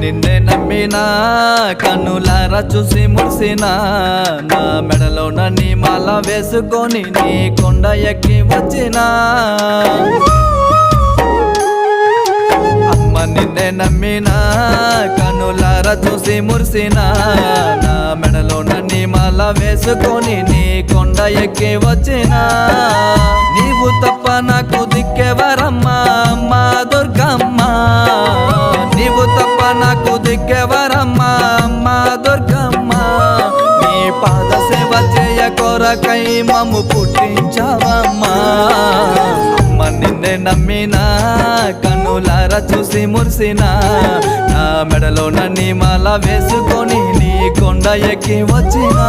నిన్నే నమ్మినా కన్నులారా చూసి మురిసినా. నా మెడలో నీ మాల వేసుకొని నీ కొండ ఎక్కి వచ్చినా. అమ్మ నిన్నే నమ్మినా కన్నులారా చూసి మురిసినా. నా మెడలో నీ మాల వేసుకొని నీ కొండ ఎక్కి వచ్చినా. నీవు తప్ప నాకు నాకు అమ్మా దుర్గమ్మ. నీ పాద సేవ చేయ కొరకై మమ్ము పుట్టించావమ్మా. అమ్మ నిన్నే నమ్మినా కన్నులార చూసి మురిసినా. నా మెడలో నన్ని మాల వేసుకొని నీ కొండ ఎక్కి వచ్చినా.